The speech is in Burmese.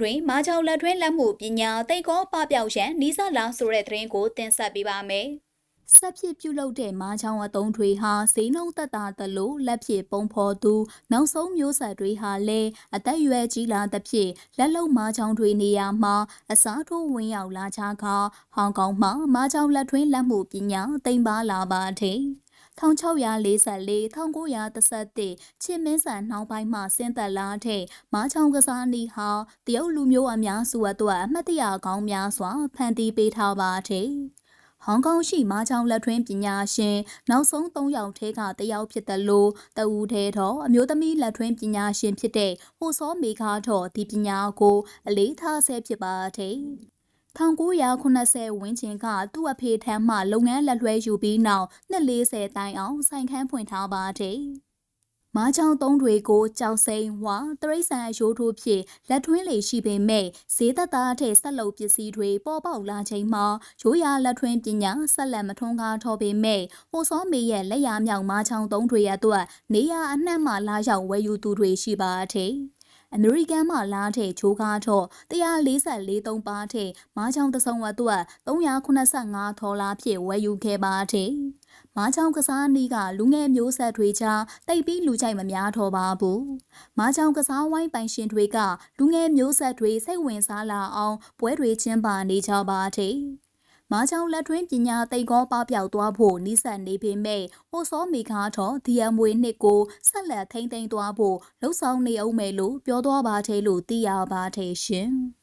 တွင်မာချောင်လက်တွင်းလက်မှုပညာတိတ်ကောပပျောက်ရန်နီးစပ်လာဆိုတဲ့သတင်းကိုတင်ဆက်ပေးပါမယ်။ဆက်ဖြစ်ပြုလုပ်တဲ့မာချောင်အတုံးတွေဟာဈေးနှုန်းသက်သာသလိုလက်ဖြစ်ပုံဖော်သူနောက်ဆုံးမျိုးဆက်တွေဟာလည်းအသက်အရွယ်ကြီးလာသဖြင့်လက်လုံမာချောင်တွေနေရာမှာအစားထိုးဝင်ရောက်လာကြကဟောင်ကောင်မှာမာချောင်လက်တွင်းလက်မှုပညာတိမ်ပါလာပါတဲ့ 1644 1931ချင်းမင်းဆန်နှောင်းပိုင်းမှဆင်းသက်လာတဲ့မားချောင်ကစားနီဟာတရုတ်လူမျိုးအများစုအတွက်အမှတ်တရကောင်းများစွာဖန်တီးပေးထားပါတဲ့ဟောင်ကောင်ရှိမားချောင်လက်ထွင်းပညာရှင်နောက်ဆုံး၃ယောက်ထဲကတယောက်ဖြစ်တယ်လို့တဦးထဲတော့အမျိုးသမီးလက်ထွင်းပညာရှင်ဖြစ်တဲ့ဟိုစောမေခါတော့ဒီပညာကိုအလေးထားဆဲဖြစ်ပါတဲ့ 1980ဝန်းကျင်ကသူ့အဖေထမ်းမှလုပ်ငန်းလက်လွှဲယူပြီးနောက်နှစ်40တိုင်အောင်ဆိုင်ခန်းဖွင့်ထားပါတယ်။မားချောင်းသုံးတွေကိုကြောက်စိန်ဝါတရိษံအရိုးထိုးဖြစ်လက်ထွင်းလေရှိပေမဲ့ဈေးသက်သားတဲ့ဆက်လုပ်ပစ္စည်းတွေပေါ်ပေါက်လာချိန်မှာရိုးရာလက်ထွင်းပညာဆက်လက်မထွန်းကားထောပေမဲ့ဟိုစောမေရဲ့လက်ရမြောက်မားချောင်းသုံးတွေရအတွက်နေရအနှံ့မှလာရောက်ဝယ်ယူသူတွေရှိပါတယ်။ အမေရိကန်မှလာတဲ့ချိုးကားတော့144သုံးပါတဲ့မားချောင်းတဆုံအတွက်385ထော်လာဖြင့်ဝယ်ယူခဲ့ပါတဲ့။မားချောင်းကစားနီးကလူငယ်မျိုးဆက်တွေကြားတိတ်ပြီးလူကြိုက်မများတော့ပါဘူး။မားချောင်းကစားဝိုင်းပိုင်ရှင်တွေကလူငယ်မျိုးဆက်တွေစိတ်ဝင်စားလာအောင်ပွဲတွေကျင်းပနေကြပါတဲ့။ မာချောင်းလက်တွင်းပညာသိကောပပျောက်သွားဖို့နှိစက်နေပေမဲ့ဟိုစောမီကားတော့ဒီအမွေနှစ်ကိုဆက်လက်ထိမ့်သိမ်းသွားဖို့လှုံ့ဆော်နေအောင်မယ်လို့ပြောသွားပါသေးလို့သိရပါသေးရှင်။